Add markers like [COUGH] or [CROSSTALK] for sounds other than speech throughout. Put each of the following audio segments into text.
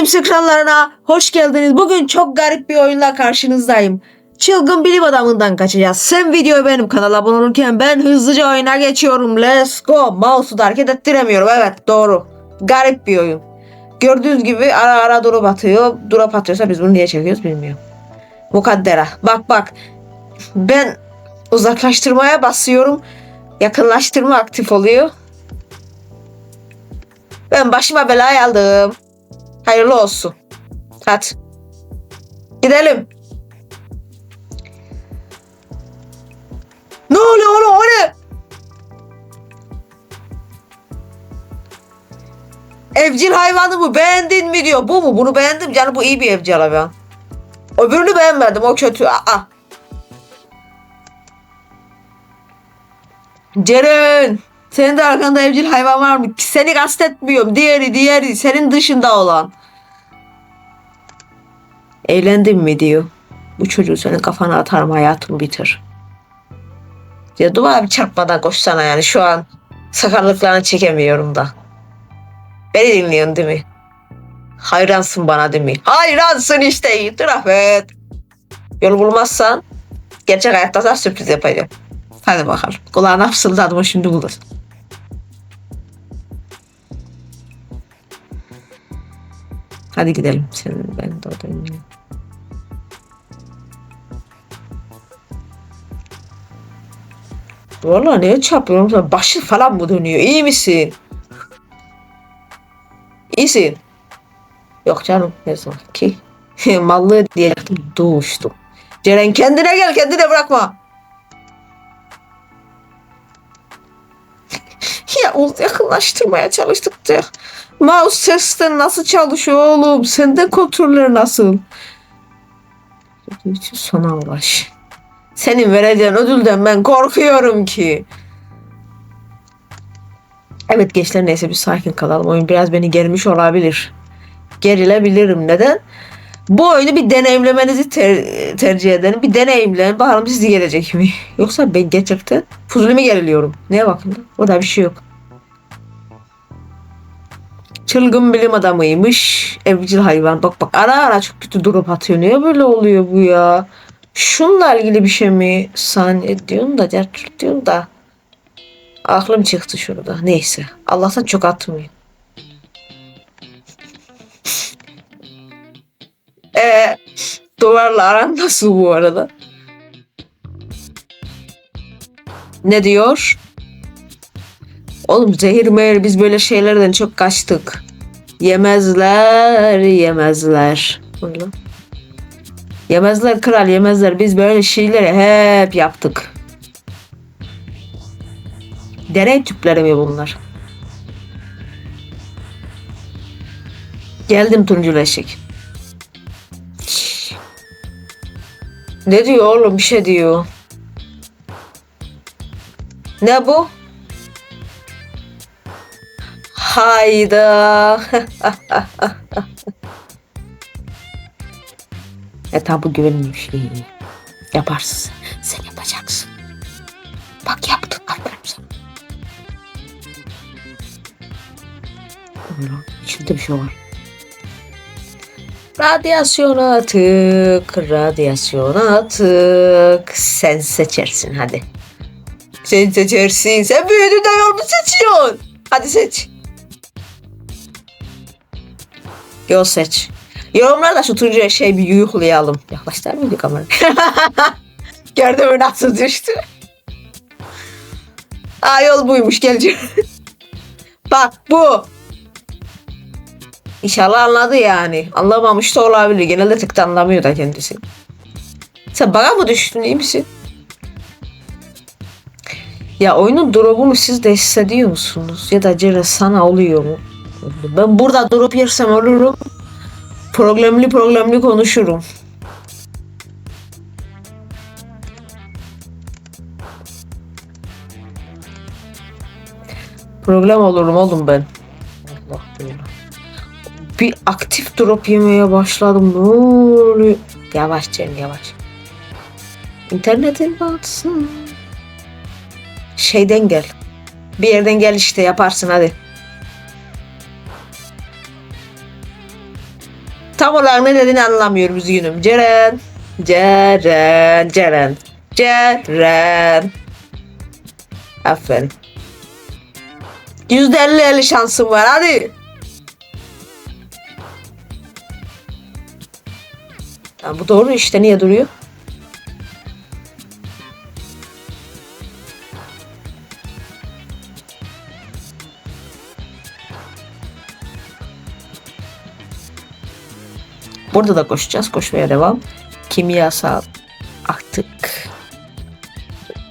Games ekranlarına hoş geldiniz. Bugün çok garip bir oyunla karşınızdayım. Çılgın bilim adamından kaçacağız. Sen videoyu benim kanala abone olurken ben hızlıca oyuna geçiyorum. Let's go. Mouse'u da hareket ettiremiyorum. Evet doğru. Garip bir oyun. Gördüğünüz gibi ara ara drop atıyor. Drop atıyorsa biz bunu niye çekiyoruz bilmiyorum. Mukaddera. Bak bak. Ben uzaklaştırmaya basıyorum. Yakınlaştırma aktif oluyor. Ben başıma belayı aldım. Hayırlı olsun. Hadi. Gidelim. Ne oluyor oğlum o ne? Evcil hayvanı mı beğendin mi diyor. Bu mu? Bunu beğendim canım bu iyi bir evcil hayvan. Öbürünü beğenmedim o kötü. Aa. Ceren. Senin de arkanda evcil hayvan var mı? Seni kastetmiyorum. Diğeri diğeri senin dışında olan. Evlendin mi diyor. Bu çocuğu senin kafana atarım hayatım bitir. Ya duvara bir çarpmadan koşsana yani şu an sakarlıklarını çekemiyorum da. Beni dinliyorsun değil mi? Hayransın bana değil mi? Hayransın işte itiraf et. Yol bulmazsan gerçek hayatta sana sürpriz yapacağım. Hadi bakalım. Kulağına fısıldadım o şimdi bulur. Hadi gidelim. Sen ben de oradayım. Ya. Vallahi neye çarpıyorum? Başı falan mı dönüyor? İyi misin? İyisin. Yok canım ne zaman ki. [LAUGHS] Mallı diyecektim doğuştum. Ceren kendine gel kendine bırakma. [LAUGHS] ya o yakınlaştırmaya çalıştıkça mouse sesten nasıl çalışıyor oğlum? Sende kontrolleri nasıl? Sona ulaş. Senin vereceğin ödülden ben korkuyorum ki. Evet gençler neyse bir sakin kalalım. Oyun biraz beni germiş olabilir. Gerilebilirim. Neden? Bu oyunu bir deneyimlemenizi ter- tercih ederim. Bir deneyimleyin. Bakalım sizi gelecek mi? [LAUGHS] Yoksa ben gerçekten fuzuli mi geriliyorum? Neye bakın? O da bir şey yok. Çılgın bilim adamıymış. Evcil hayvan. Bak bak ara ara çok kötü durup atıyor. Niye böyle oluyor bu ya? Şununla ilgili bir şey mi zannediyorsun da dert diyorsun da. Aklım çıktı şurada. Neyse. Allah'tan çok atmıyor. [LAUGHS] Ee, duvarla aran nasıl bu arada? Ne diyor? Oğlum zehir meğer biz böyle şeylerden çok kaçtık. Yemezler, yemezler. Ulan. Yemezler kral yemezler. Biz böyle şeyleri hep yaptık. Deney tüpleri mi bunlar? Geldim turuncu leşik. Ne diyor oğlum bir şey diyor. Ne bu? Hayda. [LAUGHS] e tabi güvenmiş. İyi, iyi. Yaparsın. Sen yapacaksın. Bak yaptın. Aferin sana. İçinde bir şey var. Radyasyon atık, radyasyon atık. Sen seçersin hadi. Sen seçersin. Sen büyüdün de yolunu seçiyorsun. Hadi seç. Yol seç. Yorumlarda şu turuncu şey bir yuhlayalım. Yaklaştır mıydı kamera? [LAUGHS] Gördün mü nasıl düştü? Aa yol buymuş geleceğim. [LAUGHS] Bak bu. İnşallah anladı yani. Anlamamış da olabilir. Genelde tık da anlamıyor da kendisi. Sen bana mı düştün iyi misin? Ya oyunun drop'unu siz de hissediyor musunuz? Ya da Cere sana oluyor mu? Ben burada drop yersem ölürüm. Problemli problemli konuşurum. Problem olurum oğlum ben. Allah Allah. Bir aktif drop yemeye başladım. Ne oluyor? Yavaş Cem yavaş. İnternetin batsın. Şeyden gel. Bir yerden gel işte yaparsın hadi. Tam olarak ne dediğini anlamıyorum üzgünüm. Ceren. Ceren. Ceren. Ceren. Aferin. Yüzde elli elli şansım var hadi. Tamam, bu doğru işte niye duruyor? Burada da koşacağız. Koşmaya devam. Kimyasal aktık.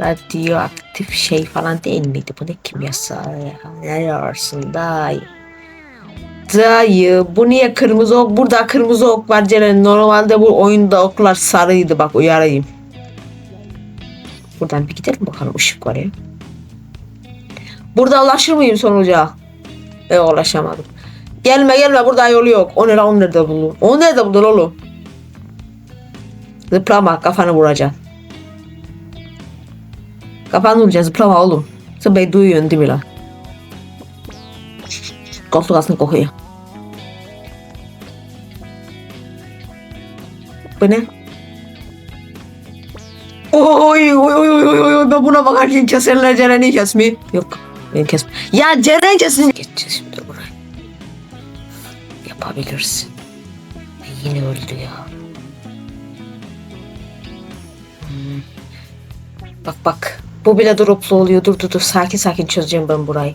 Radyoaktif şey falan değil miydi? Bu ne kimyasal ya? Ne ararsın dayı? Dayı bu niye kırmızı ok? Burada kırmızı ok var Ceren. Normalde bu oyunda oklar sarıydı bak uyarayım. Buradan bir gidelim bakalım ışık var ya. Burada ulaşır mıyım sonuca? E ulaşamadım. Gelme gelme burada yolu yok. O nerede o nerede buldun? O nerede buldun oğlum? Zıplama kafanı vuracaksın. Kafanı vuracaksın zıplama oğlum. Sen beni duyuyorsun değil mi lan? Koltuk altını kokuyor. Bu ne? Oy oy oy oy oy oy ben buna bakarken keserler Ceren'i kesmeyi. Yok ben kes. Ya Ceren kesin. Buraya. Yapabilirsin. Yine öldü ya. Hmm. Bak bak. Bu bile droplu oluyor. Dur dur dur. Sakin sakin çözeceğim ben burayı.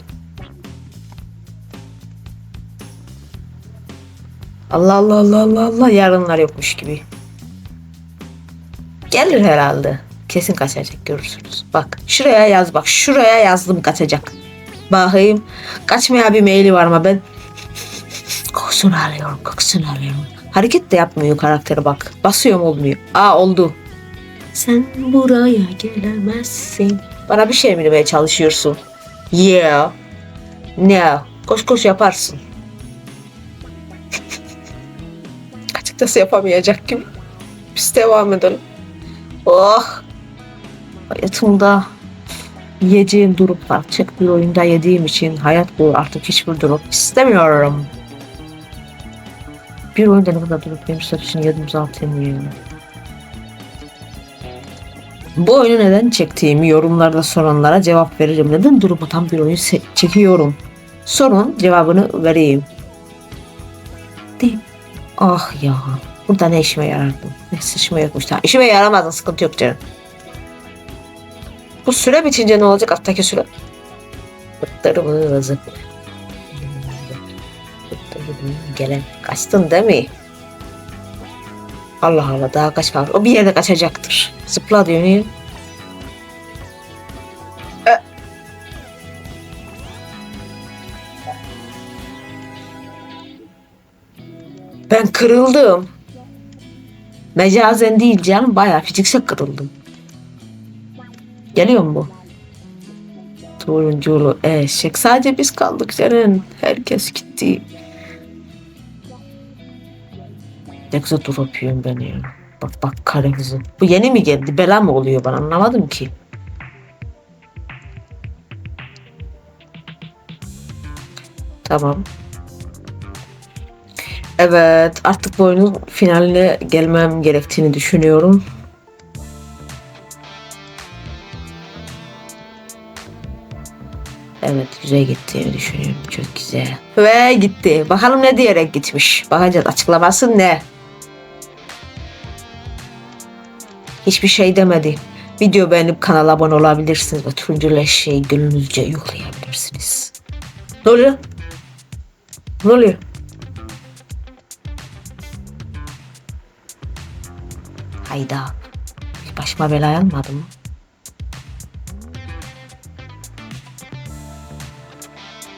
Allah Allah Allah Allah Allah. Yarınlar yokmuş gibi. Gelir herhalde. Kesin kaçacak görürsünüz. Bak şuraya yaz bak. Şuraya yazdım kaçacak. Bakayım. Kaçmaya bir maili var mı ben? Kokusunu alıyorum. Kokusunu alıyorum. Hareket de yapmıyor karakteri bak. Basıyorum olmuyor. Aa oldu. Sen buraya gelemezsin. Bana bir şey mi demeye çalışıyorsun? Yeah. No. Koş koş yaparsın. [LAUGHS] Açıkçası yapamayacak gibi. Biz devam edelim. Oh. Hayatımda yiyeceğim durup var. Çık bir oyunda yediğim için hayat bu. Artık hiçbir durup istemiyorum. Bir oyunda ne kadar durup yemişler için yedim zaten yiyorum. Bu oyunu neden çektiğimi yorumlarda soranlara cevap veririm. Neden durup atan bir oyun çekiyorum? Sorun cevabını vereyim. Değil. Ah ya. Burada ne işime yarardı? Ne işime yokmuş. İşime yaramazdı. Sıkıntı yok canım. Bu süre bitince ne olacak? Alttaki süre. Bıttırımızı. Gelen. Kaçtın değil mi? Allah Allah daha kaçmamış. O bir yerde kaçacaktır. Zıpla diyor niye? Ben kırıldım. Mecazen değil canım bayağı fiziksel kırıldım. Geliyor mu bu? Turunculu eşek. Sadece biz kaldık Ceren. Herkes gitti. Ne güzel drop yiyorum ben ya. Bak bak kare kızı. Bu yeni mi geldi? Bela mı oluyor ben anlamadım ki. Tamam. Evet artık bu oyunun finaline gelmem gerektiğini düşünüyorum. Evet güzel gittiğini düşünüyorum. Çok güzel. Ve gitti. Bakalım ne diyerek gitmiş. Bakacağız açıklaması ne? Hiçbir şey demedi. Video beğenip kanala abone olabilirsiniz ve Tuncel Eşeği gönlünüzce yoklayabilirsiniz. Ne oluyor? Ne oluyor? Hayda. Başıma bela yanmadı mı?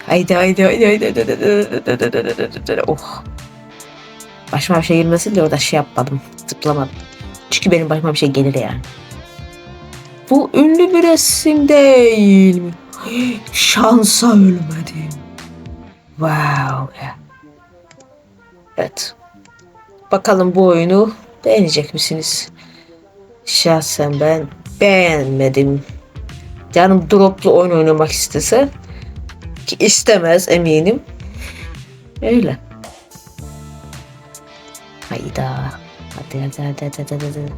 Haydi haydi haydi haydi. Oh. Başıma bir şey girmesin de orada şey yapmadım. Zıplamadım. Çünkü benim başıma bir şey gelir yani. Bu ünlü bir resim değil mi? Şansa ölmedim. Wow. Evet. Bakalım bu oyunu beğenecek misiniz? Şahsen ben beğenmedim. Canım droplu oyun oynamak istese ki istemez eminim. Öyle. Hayda. Hadi hadi hadi hadi hadi. hadi.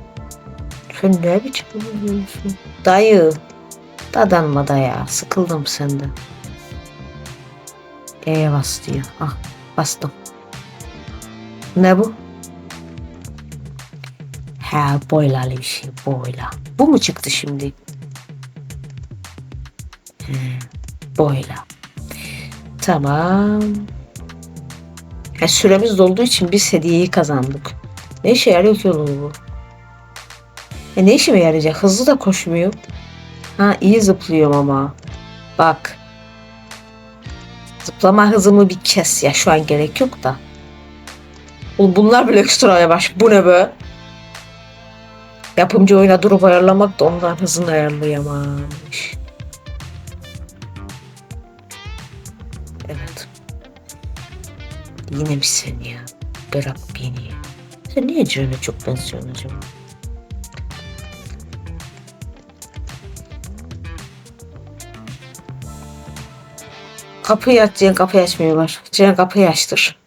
Sen ne biçim oynuyorsun? Dayı. Dadanma daya. Sıkıldım senden. E'ye bas diyor. Ah bastım. Ne bu? Ha boylalı bir şey boyla. Bu mu çıktı şimdi? He, boyla. Tamam. Ha, süremiz dolduğu için biz hediyeyi kazandık. Ne işe yarıyor ki oğlum bu? E ne işime yarayacak? Hızlı da koşmuyor. Ha iyi zıplıyorum ama. Bak. Zıplama hızımı bir kes ya. Şu an gerek yok da. Oğlum bunlar bile ekstra yavaş. Bu ne be? Yapımcı oyuna durup ayarlamak da ondan hızını ayarlayamamış. Evet. Yine mi sen ya? Bırak beni. Sen niye Cihan'a çok benziyorsun acaba? Kapıyı aç Cihan kapıyı açmıyorlar. Cihan kapıyı açtır.